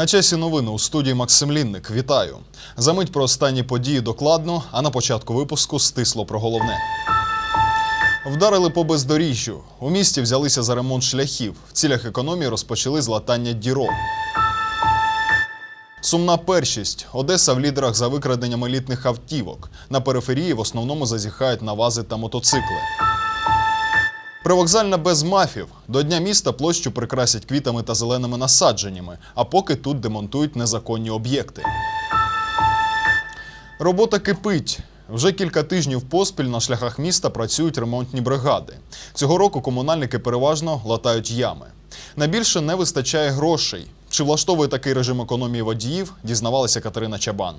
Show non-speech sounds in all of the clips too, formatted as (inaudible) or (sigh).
На часі новини у студії Максим Лінник. Вітаю. Замить про останні події докладно, а на початку випуску стисло про головне. Вдарили по бездоріжжю. У місті взялися за ремонт шляхів. В цілях економії розпочали з латання дірок. Сумна першість. Одеса в лідерах за викраденням елітних автівок. На периферії в основному зазіхають на вази та мотоцикли. Привокзальна без мафів. До Дня міста площу прикрасять квітами та зеленими насадженнями, а поки тут демонтують незаконні об'єкти. Робота кипить. Вже кілька тижнів поспіль на шляхах міста працюють ремонтні бригади. Цього року комунальники переважно латають ями. Найбільше не вистачає грошей. Чи влаштовує такий режим економії водіїв, дізнавалася Катерина Чабан.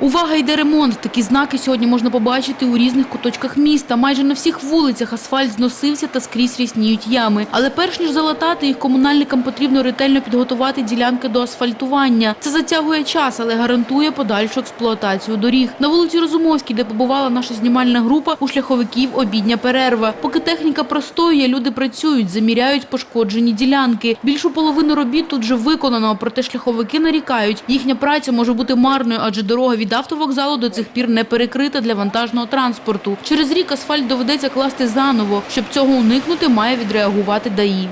Увага, йде ремонт. Такі знаки сьогодні можна побачити у різних куточках міста. Майже на всіх вулицях асфальт зносився та скрізь рісніють ями. Але перш ніж залатати їх, комунальникам потрібно ретельно підготувати ділянки до асфальтування. Це затягує час, але гарантує подальшу експлуатацію доріг. На вулиці Розумовській, де побувала наша знімальна група, у шляховиків обідня перерва. Поки техніка простоює, люди працюють, заміряють пошкоджені ділянки. Більшу половину робіт тут вже виконано, проте шляховики нарікають. Їхня праця може бути марною, адже дорога від автовокзалу до цих пір не перекрита для вантажного транспорту. Через рік асфальт доведеться класти заново. Щоб цього уникнути, має відреагувати ДАІ.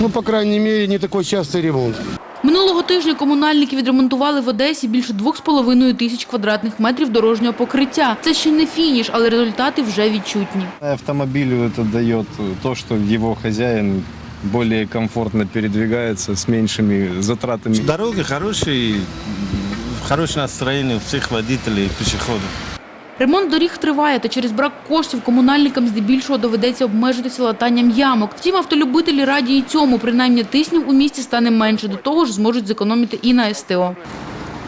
Ну, по крайней мере, не такой частый ремонт. Минулого тижня комунальники відремонтували в Одесі більше 2,5 тисяч квадратних метрів дорожнього покриття. Це ще не фініш, але результати вже відчутні. Автомобилю это дает то, что его хозяин более комфортно передвигается с меньшими затратами. Дороги хорошие, хорошее настроение у всіх водителів і пішоходів. Ремонт доріг триває, та через брак коштів комунальникам здебільшого доведеться обмежитися латанням ямок. Втім, автолюбителі раді і цьому, принаймні тиснів у місті стане менше. До того ж, зможуть зекономити і на СТО.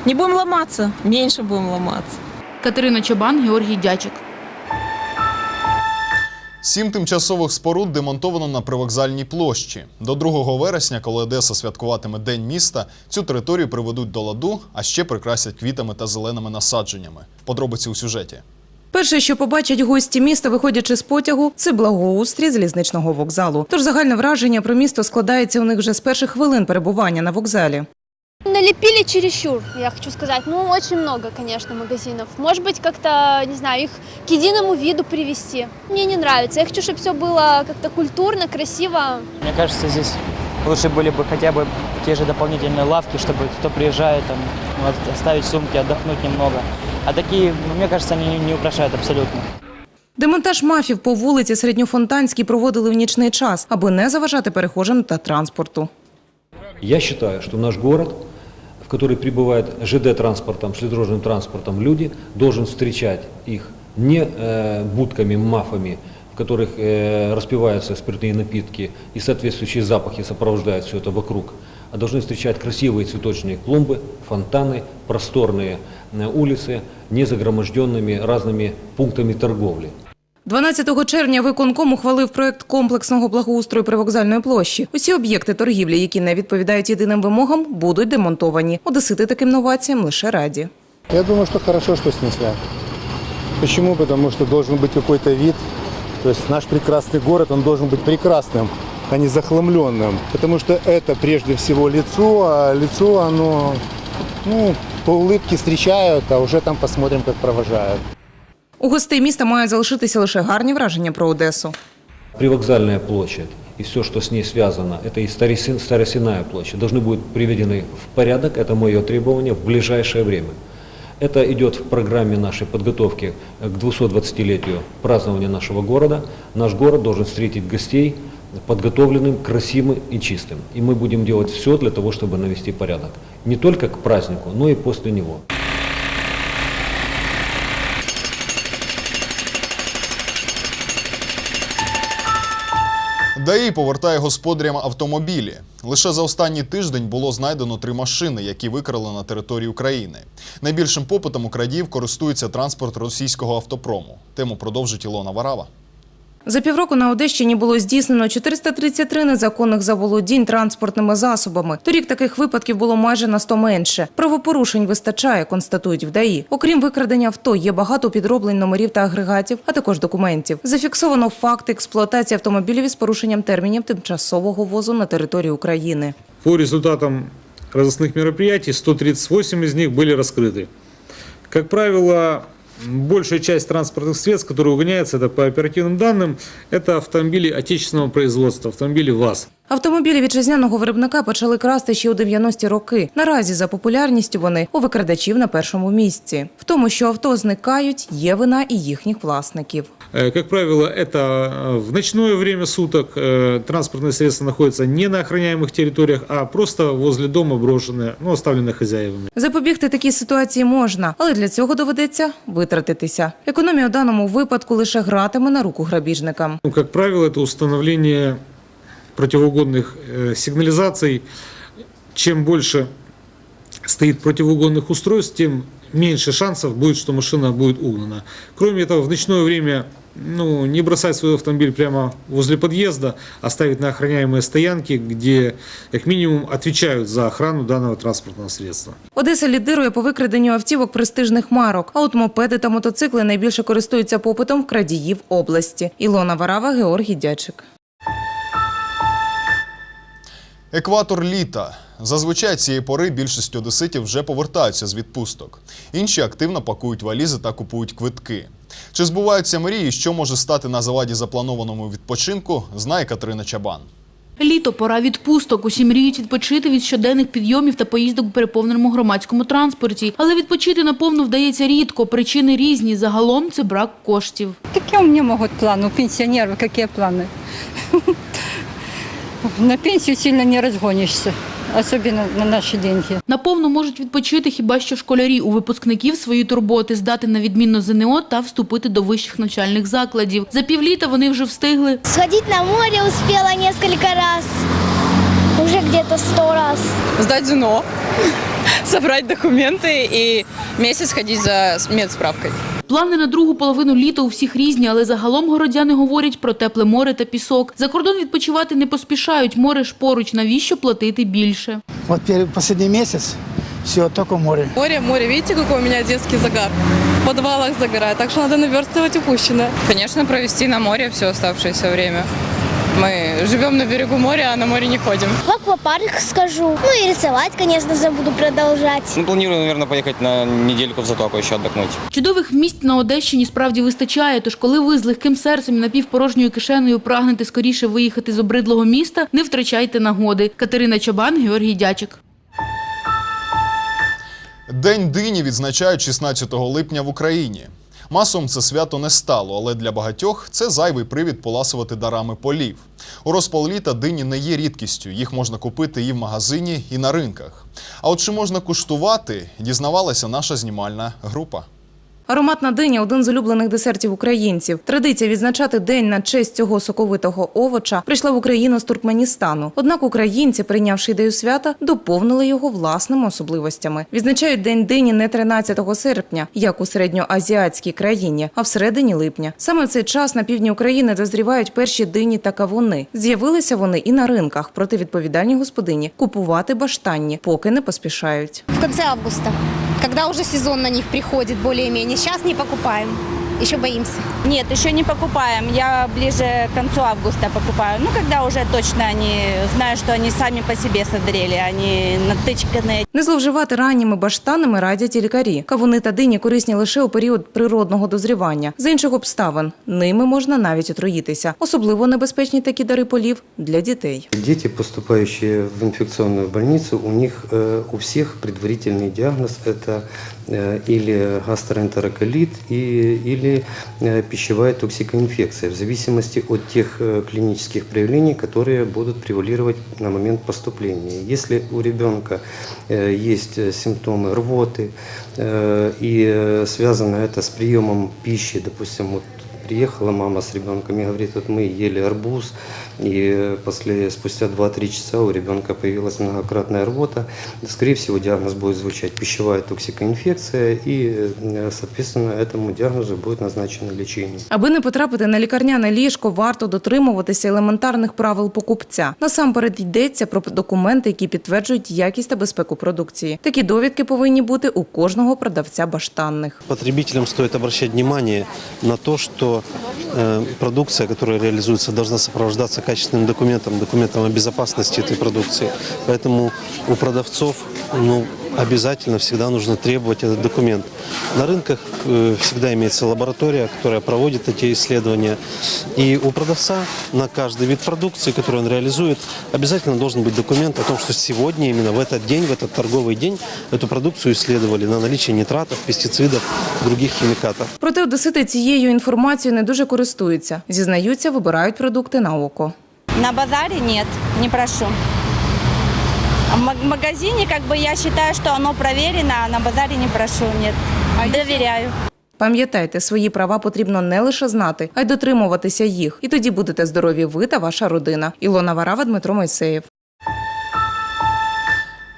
Не будемо ламатися, менше будемо ламатися. Катерина Чабан, Георгій Дячик. Сім тимчасових споруд демонтовано на привокзальній площі. До 2 вересня, коли Одеса святкуватиме День міста, цю територію приведуть до ладу, а ще прикрасять квітами та зеленими насадженнями. Подробиці у сюжеті. Перше, що побачать гості міста, виходячи з потягу, це благоустрій залізничного вокзалу. Тож загальне враження про місто складається у них вже з перших хвилин перебування на вокзалі. Налепили чересчур, я хочу сказать. Ну, очень много, конечно, магазинов. Может быть, как-то, не знаю, их к единому виду привести. Мне не нравится. Я хочу, чтобы все было как-то культурно, красиво. Мне кажется, здесь лучше были бы хотя бы те же дополнительные лавки, чтобы кто приезжает, там, ну, от- оставить сумки, отдохнуть немного. А такие, ну, мне кажется, они не- не украшают абсолютно. Демонтаж мафів по вулиці Середньофонтанській проводили в нічний час, аби не заважати перехожим та транспорту. Я считаю, что наш город, в который прибывает ЖД-транспортом, железнодорожным транспортом люди, должен встречать их не э, будками, мафами, в которых э, распиваются спиртные напитки и соответствующие запахи сопровождают все это вокруг, а должны встречать красивые цветочные клумбы, фонтаны, просторные э, улицы, не загроможденными разными пунктами торговли. 12 червня виконком ухвалив проект комплексного благоустрою привокзальної площі. Усі об'єкти торгівлі, які не відповідають єдиним вимогам, будуть демонтовані. Одесити таким новаціям лише раді. Я думаю, что хорошо, что снесли. Почему? Потому что должен быть какой-то вид. То есть наш прекрасный город, он должен быть прекрасным, а не захламленным. Потому что это прежде всего лицо, а лицо, оно, ну, по улыбке встречают, а уже там посмотрим, как провожают. У гостей міста мають залишитися лише гарні враження про Одесу. Привокзальная площадь и все, что с ней связано, это и Старосин- Старосиная площадь, должны будут приведены в порядок, это мое требование, в ближайшее время. Это идет в программе нашей подготовки к 220-летию празднования нашего города. Наш город должен встретить гостей подготовленным, красивым и чистым. И мы будем делать все для того, чтобы навести порядок. Не только к празднику, но и после него. ДАІ повертає господарям автомобілі. Лише за останній тиждень було знайдено три машини, які викрали на території України. Найбільшим попитом у крадіїв користується транспорт російського автопрому. Тему продовжить Ілона Варава. За півроку на Одещині було здійснено 433 незаконних заволодінь транспортними засобами. Торік таких випадків було майже на 100 менше. Правопорушень вистачає, констатують в ДАІ. Окрім викрадення авто, є багато підроблень номерів та агрегатів, а також документів. Зафіксовано факти експлуатації автомобілів із порушенням термінів тимчасового ввозу на територію України. По результатам разыскных мероприятий 138 из них были раскрыты. Как правило, большая часть транспортных средств, которые угоняются, это по оперативным данным, это автомобили отечественного производства, автомобили ВАЗ. Автомобілі вітчизняного виробника почали красти ще у 90-ті роки. Наразі за популярністю вони у викрадачів на першому місці. В тому, що авто зникають, є вина і їхніх власників. Э, Как правило, это э, в ночное время суток э, транспортные средства находятся не на охраняемых территориях, а просто возле дома брошенные, ну, оставленные хозяевами. Запобігти такій ситуації можна, але для цього доведеться витратитися. Економія у даному випадку лише гратиме на руку грабіжникам. Ну, Как правило, это установление противоугонных э, сигнализаций. Чем больше стоит противоугонных устройств, тем меньше шансов будет, что машина будет угнана. Кроме этого, в ночное время ну, не бросать свой автомобиль прямо возле подъезда, а ставить на охраняемые стоянки, где как минимум отвечают за охрану данного транспортного средства. Одеса лідирує по викраденню автівок престижних марок, а от мопеди та мотоцикли найбільше користуються попитом в крадіїв області. Ілона Варава, Георгій Дячик. Екватор літа. Зазвичай цієї пори більшість одеситів вже повертаються з відпусток. Інші активно пакують валізи та купують квитки. Чи збуваються мрії, що може стати на заваді запланованому відпочинку, знає Катерина Чабан. Літо, пора відпусток. Усі мріють відпочити від щоденних підйомів та поїздок у переповненому громадському транспорті. Але відпочити наповну вдається рідко. Причини різні. Загалом це брак коштів. Какие у меня могут планы? У пенсионеров какие планы? (laughs) На пенсию сильно не разгонишься, особенно на наши деньги. Наповну можуть відпочити хіба що школярі у випускників свої турботи, здати на відмінно ЗНО та вступити до вищих навчальних закладів. За півліта вони вже встигли Сходить на море успела несколько раз. Уже где-то сто раз. Сдать ЗНО, (laughs) собрать документы и месяц ходить за медсправкой. Плани на другу половину літа у всіх різні, але загалом городяни говорять про тепле море та пісок. За кордон відпочивати не поспішають. Море ж поруч. Навіщо платити більше? От останній місяць месяц все, тільки море. Море, море, бачите, який у мене дитячий загар? В подвалах загорає, так що надо наверстувати упущенное. Конечно, провести на море все оставшееся время. Мы живем на берегу моря, а на море не ходим. В аквапарк скажу. Ну и рисовать, конечно, забуду продолжать. Ну, планирую, наверное, поехать на недельку в Затоку еще отдохнуть. Чудових місць на Одещині справді вистачає, тож коли ви з легким серцем і напівпорожньою кишенею прагнете скоріше виїхати з обридлого міста, не втрачайте нагоди. Катерина Чабан, Георгій Дячик. День дині відзначають 16 липня в Україні. Масом це свято не стало, але для багатьох це зайвий привід поласувати дарами полів. У розпал літа дині не є рідкістю. Їх можна купити і в магазині, і на ринках. А от чи можна куштувати, дізнавалася наша знімальна група. Ароматна диня – один з улюблених десертів українців. Традиція відзначати день на честь цього соковитого овоча прийшла в Україну з Туркменістану. Однак українці, прийнявши ідею свята, доповнили його власними особливостями. Відзначають день дині не 13 серпня, як у середньоазіатській країні, а в середині липня. Саме в цей час на півдні України дозрівають перші дині та кавуни. З'явилися вони і на ринках, проте відповідальні господині купувати баштанні, поки не поспішають. В конце августа, когда уже сезон на них приходит более-менее. Сейчас не покупаем. Еще боимся. Нет, еще не покупаем. Я ближе к концу августа покупаю. Ну, когда уже точно они знаю, что они сами по себе созрели, они натычканные. Не зловживати ранніми баштанами радять і лікарі. Кавуни та дині корисні лише у період природного дозрівання. З інших обставин ними можна навіть отруїтися. Особливо небезпечні такі дари полів для дітей. Дети, поступающие в инфекционную больницу, у них э, у всех предварительный диагноз это э, или гастроэнтероколит и, или э, пищевая токсикоинфекция, в зависимости от тех э, клинических проявлений, которые будут превалировать на момент поступления. Если у ребенка э, есть э, симптомы рвоты э, и э, связано это с приемом пищи, допустим, вот приехала мама с ребенком и говорит, вот мы ели арбуз, и после, спустя 2-3 часа у ребенка появилась многократная рвота. Скорее всего, диагноз будет звучать пищевая токсикоинфекция, и, э, соответственно, этому диагнозу будет назначено лечение. Аби не потрапити на лікарняне ліжко, варто дотримуватися елементарних правил покупця. Насамперед йдеться про документи, які підтверджують якість та безпеку продукції. Такі довідки повинні бути у кожного продавця баштанних. Потребителям стоит обращать внимание на то, что э, продукция, которая реализуется, должна сопровождаться качественным документом, документом о безопасности этой продукции. Поэтому у продавцов ну, обязательно всегда нужно требовать этот документ. На рынках э, всегда имеется лаборатория, которая проводит эти исследования. И у продавца на каждый вид продукции, который он реализует, обязательно должен быть документ о том, что сегодня, именно в этот день, в этот торговый день, эту продукцию исследовали на наличие нитратов, пестицидов, других химикатов. Проте одесити цією інформацією не дуже користуються. Зізнаються, вибирають продукти на око. На базаре нет, не прошу. А в ма- магазине как бы я считаю, что оно проверено, а на базаре не прошу, нет. Доверяю. Пам'ятайте, свої права потрібно не лише знати, а й дотримуватися їх. І тоді будете здорові ви та ваша родина. Ілона Варава, Дмитро Мойсеєв.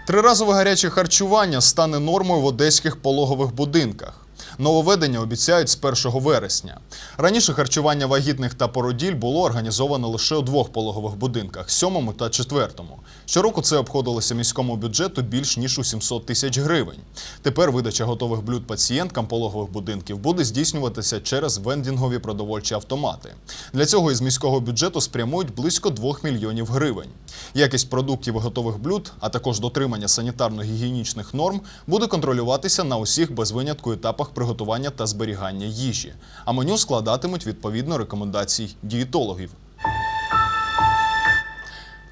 Триразове гаряче харчування стане нормою в одеських пологових будинках. Нововведення обіцяють з 1 вересня. Раніше харчування вагітних та породіль було організовано лише у двох пологових будинках сьомому та четвертому. Щороку це обходилося міському бюджету більш ніж у 700 тисяч гривень. Тепер видача готових блюд пацієнткам пологових будинків буде здійснюватися через вендінгові продовольчі автомати. Для цього із міського бюджету спрямують близько 2 мільйонів гривень. Якість продуктів і готових блюд, а також дотримання санітарно-гігієнічних норм буде контролюватися на усіх без винятку етапах приготування та зберігання їжі. А меню складатимуть відповідно рекомендацій дієтологів.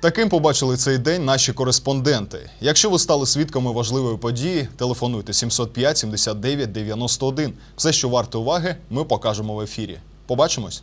Таким побачили цей день наші кореспонденти. Якщо ви стали свідками важливої події, телефонуйте 705 79 91. Все, що варте уваги, ми покажемо в ефірі. Побачимось!